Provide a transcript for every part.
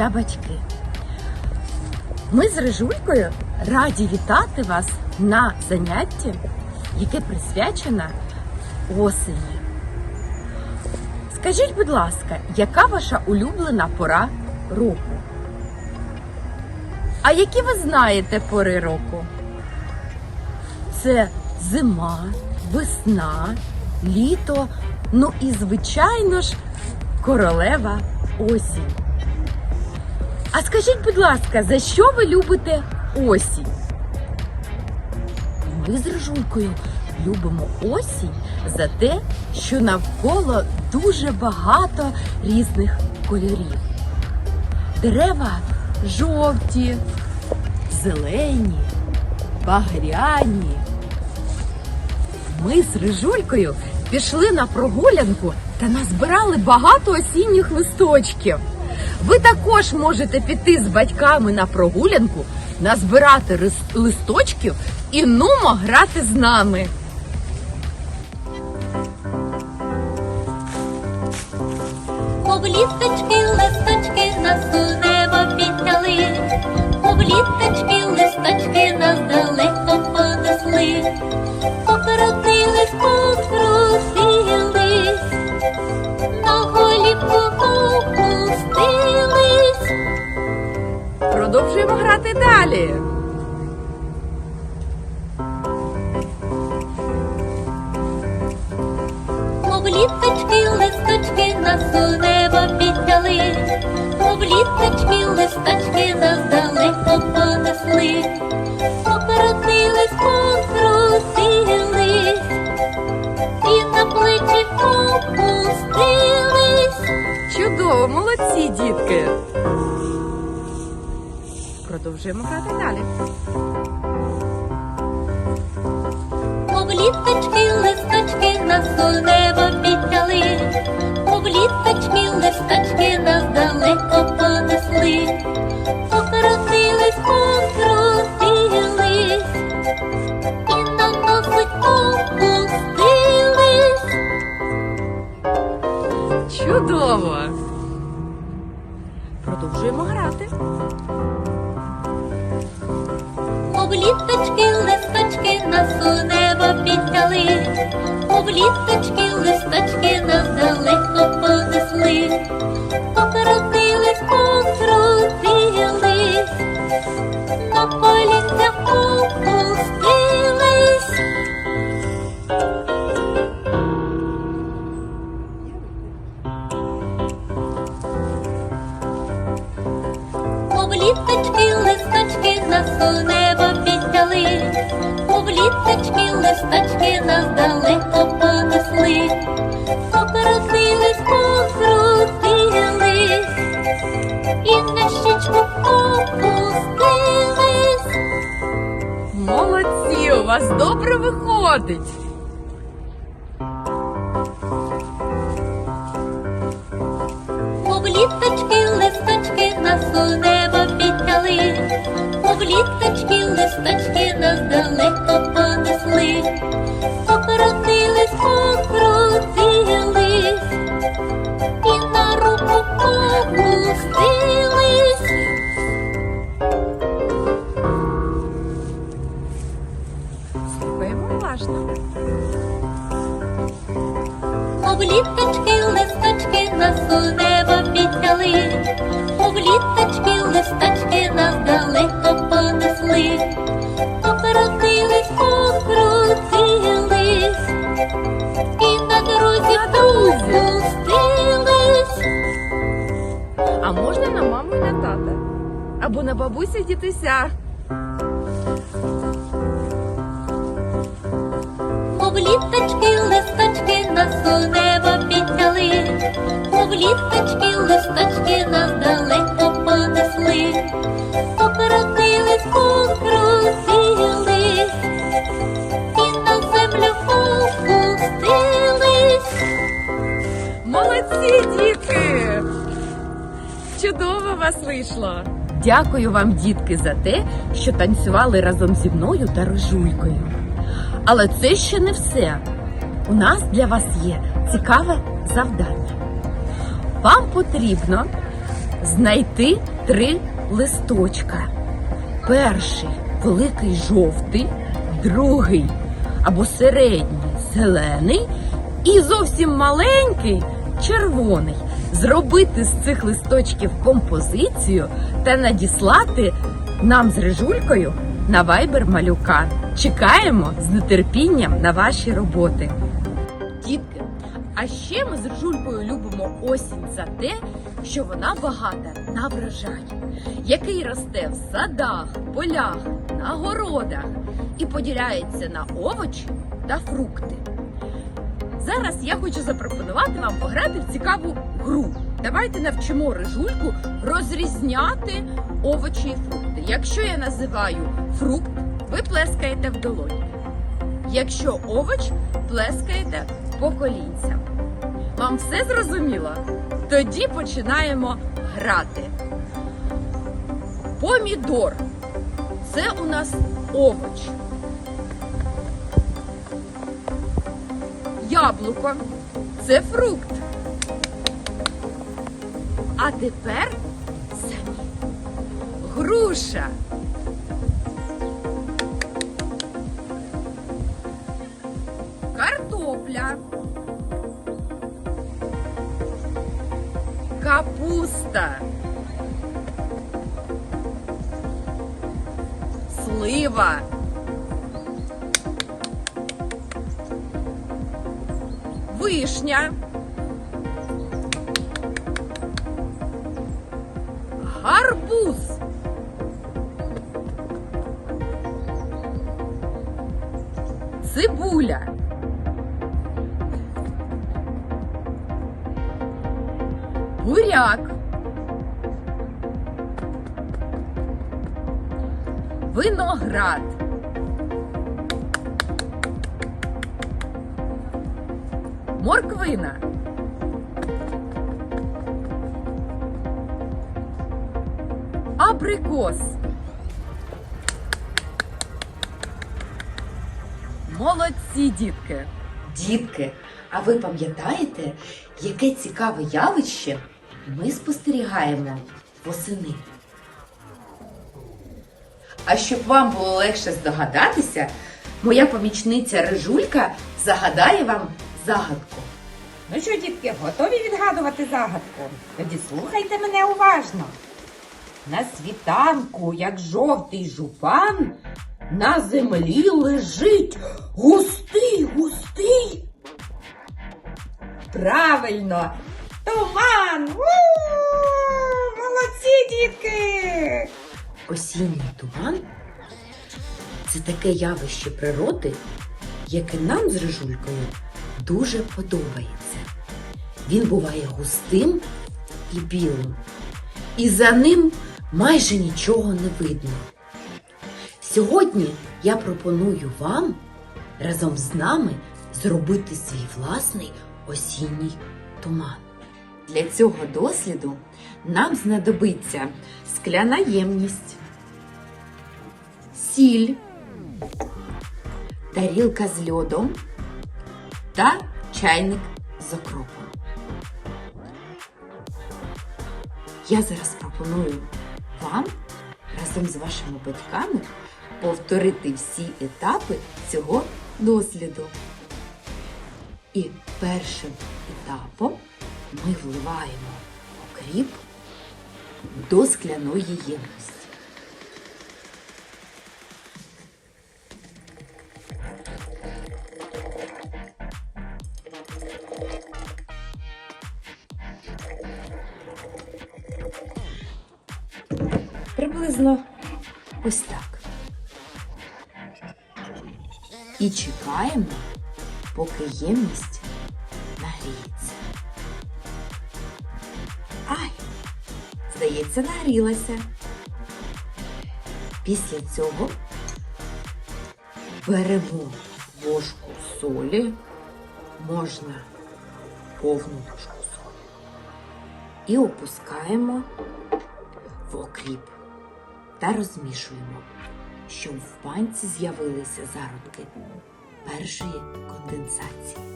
та батьки. Ми з Рижулькою раді вітати вас на занятті, яке присвячено осені. Скажіть, будь ласка, яка ваша улюблена пора року? А які ви знаєте пори року? Це зима, весна, літо, ну і, звичайно ж, королева осінь. А скажіть, будь ласка, за що ви любите осінь? Ми з Рижулькою любимо осінь за те, що навколо дуже багато різних кольорів. Дерева жовті, зелені, багряні. Ми з Рижулькою пішли на прогулянку та назбирали багато осінніх листочків. Ви також можете піти з батьками на прогулянку, назбирати листочків і нумо грати з нами. Мов лісточки, листочки нас у небо підняли, мов лісточки, листочки нас далеко понесли, покрутились, покрутились, Продовжуємо грати далі. Мов літочки, листочки нас у небо підняли, мов літочки, листочки нас далеко понесли, покрутились, покрутились, і на плечі опустились. Чудово, молодці, дітки. Продовжуємо грати далі. Мов літочки, листочки нас до неба підняли, мов літочки, листочки нас далеко понесли, Мов літочки, листочки нас у небо підняли, мов літочки, листочки нас далеко понесли, покрутились, покрутились, і на щічку опустились. Молодці, у вас добре виходить. Мов літочки, листочки нас у небо підняли, мов літочки, листочки нас далеко понесли, покрутились, покрутились, і на руку опустились. На бабусю і дітися. Мов літочки, листочки нас у небо підняли, мов літочки, листочки нас далеко понесли, покрутились, покрутились, і на землю опустились. Молодці, дітки! Чудово вас вийшло! Дякую вам, дітки, за те, що танцювали разом зі мною та рижулькою. Але це ще не все. У нас для вас є цікаве завдання. Вам потрібно знайти три листочка. Перший великий жовтий, другий або середній зелений і зовсім маленький червоний. Зробити з цих листочків композицію та надіслати нам з рижулькою на вайбер малюка. Чекаємо з нетерпінням на ваші роботи. Дітки, а ще ми з Ржулькою любимо осінь за те, що вона багата на врожай, який росте в садах, полях, на городах і поділяється на овочі та фрукти. Зараз я хочу запропонувати вам пограти в цікаву гру. Давайте навчимо рижульку розрізняти овочі і фрукти. Якщо я називаю фрукт, ви плескаєте в долоні. Якщо овоч, плескаєте по колінцям. Вам все зрозуміло? Тоді починаємо грати. Помідор. Це у нас овоч. Яблуко. Це фрукт. А тепер самі. Груша. Картопля. Капуста. Слива. Вишня. Гарбуз. Цибуля. Буряк. Виноград. Морквина. Абрикос. Молодці, дітки! Дітки, а ви пам'ятаєте, яке цікаве явище ми спостерігаємо восени? А щоб вам було легше здогадатися, моя помічниця Рижулька загадає вам загадку. Ну що, дітки, готові відгадувати загадку? Тоді слухайте мене уважно. На світанку, як жовтий жупан, на землі лежить густий, густий. Правильно, туман! У! Молодці, дітки! Осінній туман це таке явище природи, яке нам з Рижулькою дуже подобається. Він буває густим і білим, і за ним майже нічого не видно. Сьогодні я пропоную вам разом з нами зробити свій власний осінній туман. Для цього досліду нам знадобиться скляна ємність, сіль, тарілка з льодом та чайник з окропом. Я зараз пропоную вам разом з вашими батьками повторити всі етапи цього досліду. І першим етапом ми вливаємо окріп до скляної ємності. Приблизно ось так. І чекаємо, поки ємність нагріється. Ай! Здається, нагрілася. Після цього беремо ложку солі, можна повну ложку солі, і опускаємо в окріп та розмішуємо, щоб в банці з'явилися зародки першої конденсації.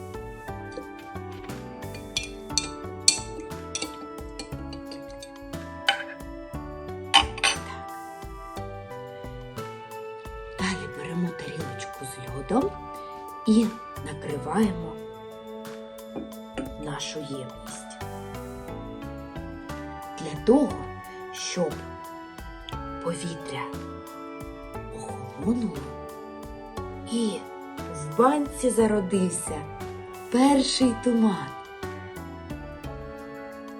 Далі беремо тарілочку з льодом і накриваємо. Охолонуло і в банці зародився перший туман.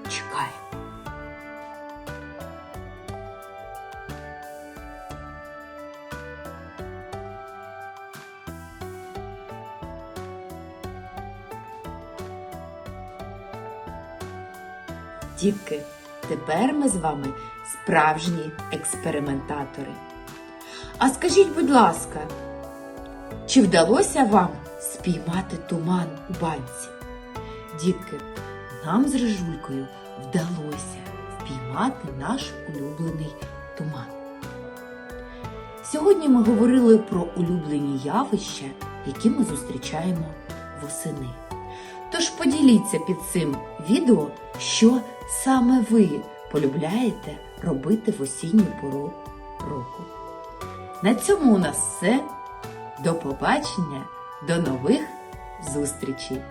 Чекаємо. Дітки, тепер ми з вами справжні експериментатори. А скажіть, будь ласка, чи вдалося вам спіймати туман у банці? Дітки, нам з Рижулькою вдалося впіймати наш улюблений туман. Сьогодні ми говорили про улюблені явища, які ми зустрічаємо восени. Тож поділіться під цим відео, що саме ви полюбляєте робити в осінню пору року. На цьому у нас все. До побачення, до нових зустрічей!